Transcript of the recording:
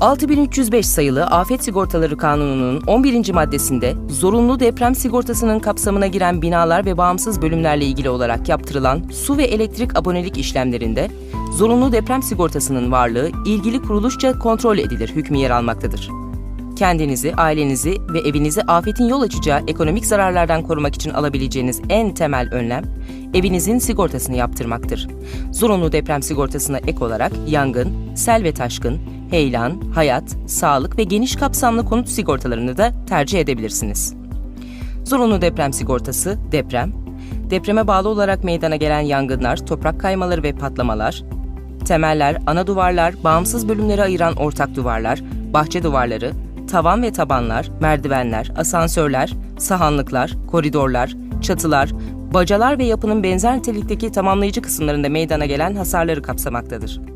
6305 sayılı Afet Sigortaları Kanunu'nun 11. maddesinde zorunlu deprem sigortasının kapsamına giren binalar ve bağımsız bölümlerle ilgili olarak yaptırılan su ve elektrik abonelik işlemlerinde zorunlu deprem sigortasının varlığı ilgili kuruluşça kontrol edilir hükmü yer almaktadır. Kendinizi, ailenizi ve evinizi afetin yol açacağı ekonomik zararlardan korumak için alabileceğiniz en temel önlem, evinizin sigortasını yaptırmaktır. Zorunlu deprem sigortasına ek olarak yangın, sel ve taşkın, heyelan, hayat, sağlık ve geniş kapsamlı konut sigortalarını da tercih edebilirsiniz. Zorunlu deprem sigortası, deprem, depreme bağlı olarak meydana gelen yangınlar, toprak kaymaları ve patlamalar, temeller, ana duvarlar, bağımsız bölümleri ayıran ortak duvarlar, bahçe duvarları, tavan ve tabanlar, merdivenler, asansörler, sahanlıklar, koridorlar, çatılar, bacalar ve yapının benzer nitelikteki tamamlayıcı kısımlarında meydana gelen hasarları kapsamaktadır.